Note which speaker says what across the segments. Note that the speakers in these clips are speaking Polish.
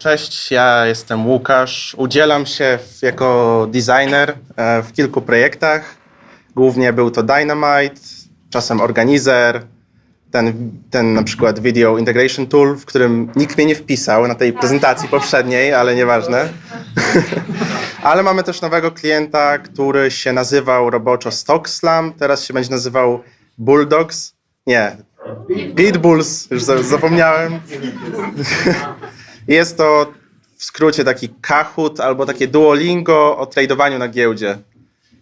Speaker 1: Cześć, ja jestem Łukasz. Udzielam się w, jako designer e, w kilku projektach. Głównie był to Dynamite, czasem Organizer, ten, ten na przykład Video Integration Tool, w którym nikt mnie nie wpisał na tej prezentacji poprzedniej, ale nieważne. ale mamy też nowego klienta, który się nazywał roboczo Stockslam, teraz się będzie nazywał Bulldogs. Nie, Pitbulls, już za- zapomniałem. Jest to w skrócie taki Kahoot albo takie Duolingo o tradowaniu na giełdzie.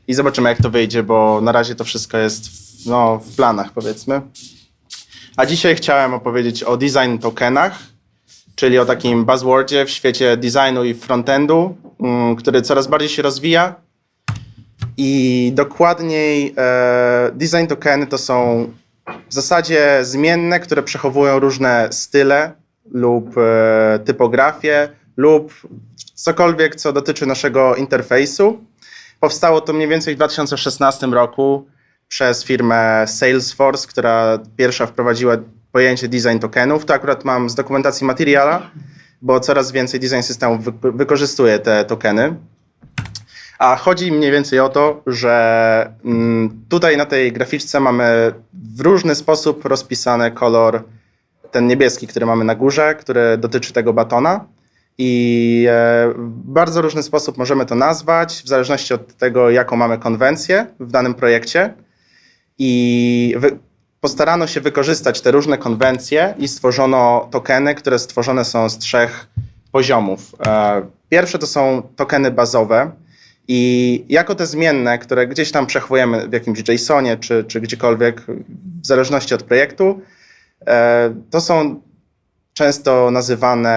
Speaker 1: I zobaczymy, jak to wyjdzie, bo na razie to wszystko jest w, no, w planach, powiedzmy. A dzisiaj chciałem opowiedzieć o design tokenach, czyli o takim buzzwordzie w świecie designu i frontendu, mm, który coraz bardziej się rozwija. I dokładniej e, design tokeny to są w zasadzie zmienne, które przechowują różne style lub e, typografię lub cokolwiek, co dotyczy naszego interfejsu. Powstało to mniej więcej w 2016 roku przez firmę Salesforce, która pierwsza wprowadziła pojęcie design tokenów. To akurat mam z dokumentacji Materiala, bo coraz więcej design systemów wy- wykorzystuje te tokeny. A chodzi mniej więcej o to, że mm, tutaj na tej graficzce mamy w różny sposób rozpisany kolor, ten niebieski, który mamy na górze, który dotyczy tego batona. I e, w bardzo różny sposób możemy to nazwać, w zależności od tego, jaką mamy konwencję w danym projekcie. I postarano się wykorzystać te różne konwencje i stworzono tokeny, które stworzone są z trzech poziomów. E, Pierwsze to są tokeny bazowe. I jako te zmienne, które gdzieś tam przechowujemy w jakimś JSONie czy, czy gdziekolwiek, w zależności od projektu, to są często nazywane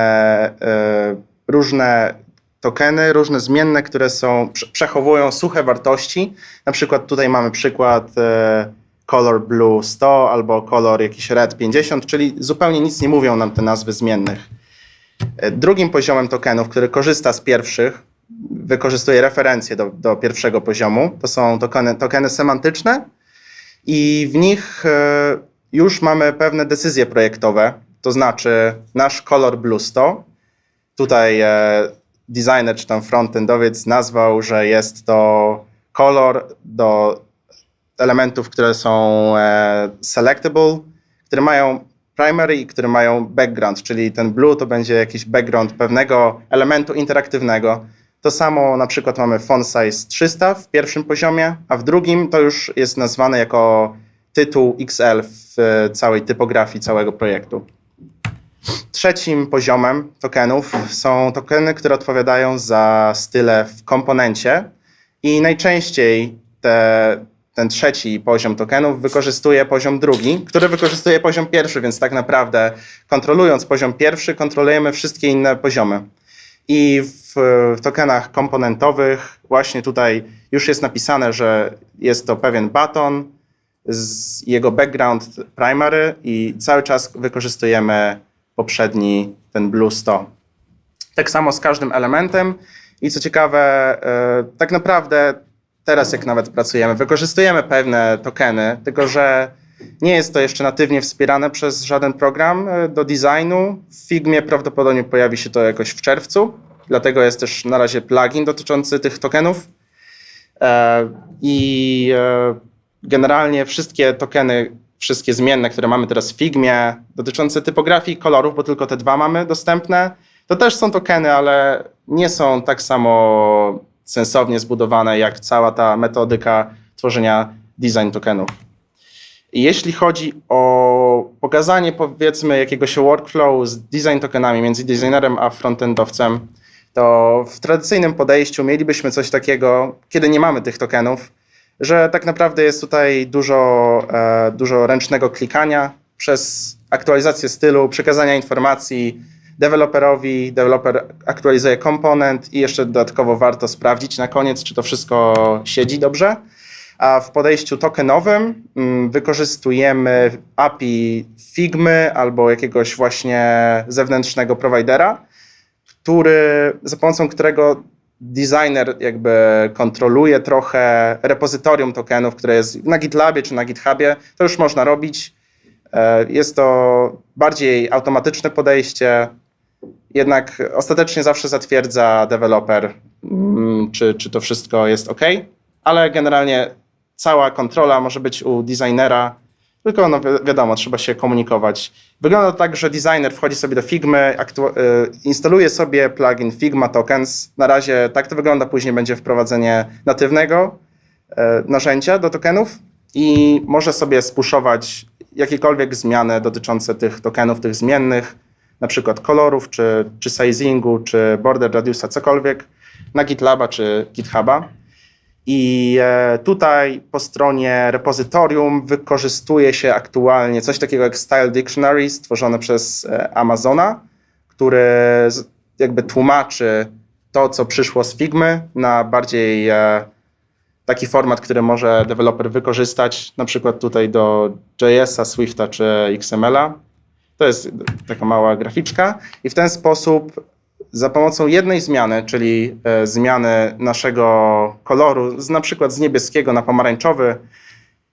Speaker 1: e, różne tokeny, różne zmienne, które są, prze- przechowują suche wartości. Na przykład tutaj mamy przykład e, color blue 100 albo color jakiś red 50, czyli zupełnie nic nie mówią nam te nazwy zmiennych. E, Drugim poziomem tokenów, który korzysta z pierwszych, wykorzystuje referencje do, do pierwszego poziomu, to są tokeny, tokeny semantyczne i w nich e, już mamy pewne decyzje projektowe, to znaczy nasz kolor blue 100, tutaj e, designer czy tam frontendowiec nazwał, że jest to kolor do elementów, które są e, selectable, które mają primary i które mają background, czyli ten blue to będzie jakiś background pewnego elementu interaktywnego. To samo na przykład mamy font size 300 w pierwszym poziomie, a w drugim to już jest nazwane jako tytuł XL w e, całej typografii całego projektu. Trzecim poziomem tokenów są tokeny, które odpowiadają za style w komponencie i najczęściej te, ten trzeci poziom tokenów wykorzystuje poziom drugi, który wykorzystuje poziom pierwszy, więc tak naprawdę kontrolując poziom pierwszy, kontrolujemy wszystkie inne poziomy. I w, w tokenach komponentowych właśnie tutaj już jest napisane, że jest to pewien baton z jego background primary i cały czas wykorzystujemy poprzedni ten blue 100. Tak samo z każdym elementem i co ciekawe, e, tak naprawdę teraz jak nawet pracujemy, wykorzystujemy pewne tokeny, tylko że nie jest to jeszcze natywnie wspierane przez żaden program e, do designu. W Figmie prawdopodobnie pojawi się to jakoś w czerwcu, dlatego jest też na razie plugin dotyczący tych tokenów. E, I generalnie wszystkie tokeny, wszystkie zmienne, które mamy teraz w Figmie, dotyczące typografii kolorów, bo tylko te dwa mamy dostępne, to też są tokeny, ale nie są tak samo sensownie zbudowane jak cała ta metodyka tworzenia design tokenów. Jeśli chodzi o pokazanie powiedzmy jakiegoś workflow z design tokenami między designerem a frontendowcem, to w tradycyjnym podejściu mielibyśmy coś takiego, kiedy nie mamy tych tokenów, że tak naprawdę jest tutaj dużo, e, dużo ręcznego klikania przez aktualizację stylu, przekazania informacji deweloperowi, deweloper aktualizuje komponent i jeszcze dodatkowo warto sprawdzić na koniec, czy to wszystko siedzi dobrze. A w podejściu tokenowym mm, wykorzystujemy API Figmy albo jakiegoś właśnie zewnętrznego providera, który, za pomocą którego designer jakby kontroluje trochę repozytorium tokenów, które jest na GitLabie czy na GitHubie. To już można robić. E, Jest to bardziej automatyczne podejście Jednak ostatecznie zawsze zatwierdza deweloper, mm, czy, czy to wszystko jest ok, ale generalnie cała kontrola może być u designera, tylko no wi- wiadomo, trzeba się komunikować. Wygląda tak, że designer wchodzi sobie do Figmy, y, instaluje sobie plugin Figma Tokens. Na razie tak to wygląda, później będzie wprowadzenie natywnego e, narzędzia do tokenów i może sobie spuszować jakiekolwiek zmiany dotyczące tych tokenów, tych zmiennych, na przykład kolorów, czy, czy sizingu, czy border radiusa, cokolwiek, na GitLaba czy GitHuba. I e, tutaj po stronie repozytorium wykorzystuje się aktualnie coś takiego jak Style Dictionary stworzone przez e, Amazona, które z- jakby tłumaczy to, co przyszło z Figmy na bardziej e, taki format, który może deweloper wykorzystać, na przykład tutaj do JS-a, Swifta czy XML-a. To jest taka mała graficzka i w ten sposób za pomocą jednej zmiany, czyli e, zmiany naszego koloru, z, na przykład z niebieskiego na pomarańczowy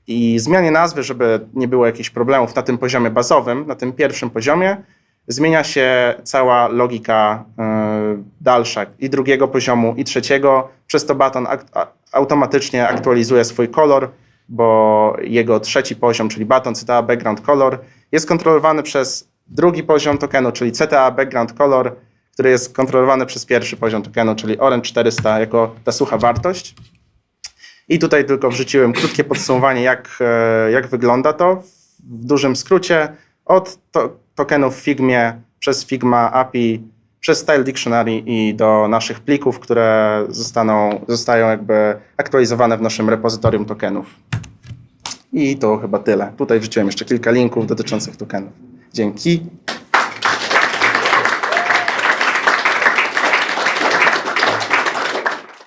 Speaker 1: i zmianie nazwy, żeby nie było jakichś problemów na tym poziomie bazowym, na tym pierwszym poziomie, zmienia się cała logika e, dalsza i drugiego poziomu, i trzeciego. Przez to baton automatycznie aktualizuje swój kolor, bo jego trzeci poziom, czyli baton CTA Background Color, jest kontrolowany przez drugi poziom tokenu, czyli CTA Background Color, który jest kontrolowany przez pierwszy poziom tokenu, czyli Orange 400 jako ta sucha wartość. I tutaj tylko wrzuciłem krótkie podsumowanie, jak, e, jak wygląda to w dużym skrócie. Od to, tokenów w Figmie, przez Figma API, przez Style Dictionary i do naszych plików, które zostaną, zostają jakby aktualizowane w naszym repozytorium tokenów. I to chyba tyle. Tutaj wrzuciłem jeszcze kilka linków dotyczących tokenów. Dzięki.